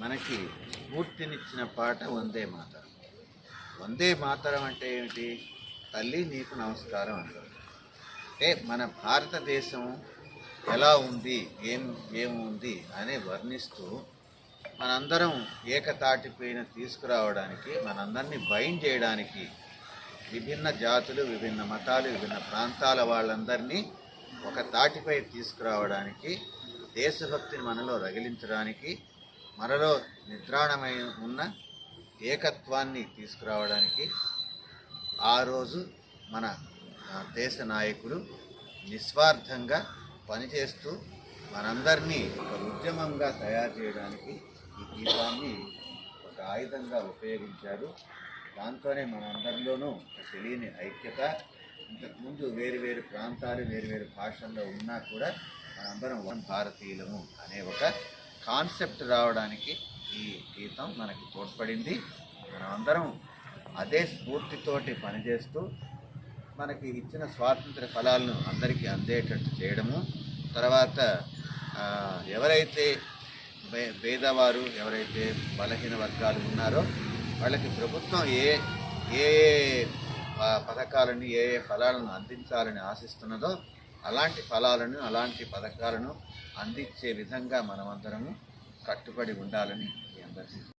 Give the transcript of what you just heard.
మనకి స్ఫూర్తినిచ్చిన పాట వందే మాతరం. వందే మాతరం అంటే ఏమిటి? తల్లి నీకు నమస్కారం అంటారు. అంటే మన భారతదేశం ఎలా ఉంది? ఏం ఏముంది అని వర్ణిస్తూ మనందరం ఏకతాటిపైన తీసుకురావడానికి మనందరినీ బైండ్ చేయడానికి విభిన్న జాతులు విభిన్న మతాలు విభిన్న ప్రాంతాల వాళ్ళందరినీ ఒక తాటిపై తీసుకురావడానికి దేశభక్తిని మనలో రగిలించడానికి మనలో నిద్రాణమై ఉన్న ఏకత్వాన్ని తీసుకురావడానికి ఆ రోజు మన దేశ నాయకులు నిస్వార్థంగా పనిచేస్తూ మనందరినీ ఒక ఉద్యమంగా తయారు చేయడానికి ఈ దీపాన్ని ఒక ఆయుధంగా ఉపయోగించారు. దాంతోనే మనందరిలోనూ ఒక తెలియని ఐక్యత ఇంతకుముందు వేరు వేరు ప్రాంతాలు వేరు వేరు భాషల్లో ఉన్నా కూడా మనందరం వన్ భారతీయులము అనే ఒక కాన్సెప్ట్ రావడానికి ఈ గీతం మనకి తోడ్పడింది. మనమందరం అదే స్ఫూర్తితోటి పనిచేస్తూ మనకి ఇచ్చిన స్వాతంత్ర ఫలాలను అందరికీ అందేటట్టు చేయడము. తర్వాత ఎవరైతే పేదవారు ఎవరైతే బలహీన వర్గాలు ఉన్నారో వాళ్ళకి ప్రభుత్వం ఏ ఏ పథకాలని ఏ ఏ ఫలాలను అందించాలని ఆశిస్తున్నదో అలాంటి ఫలాలను అలాంటి పథకాలను అందించే విధంగా మనమందరము కట్టుబడి ఉండాలని మీ అందరికీ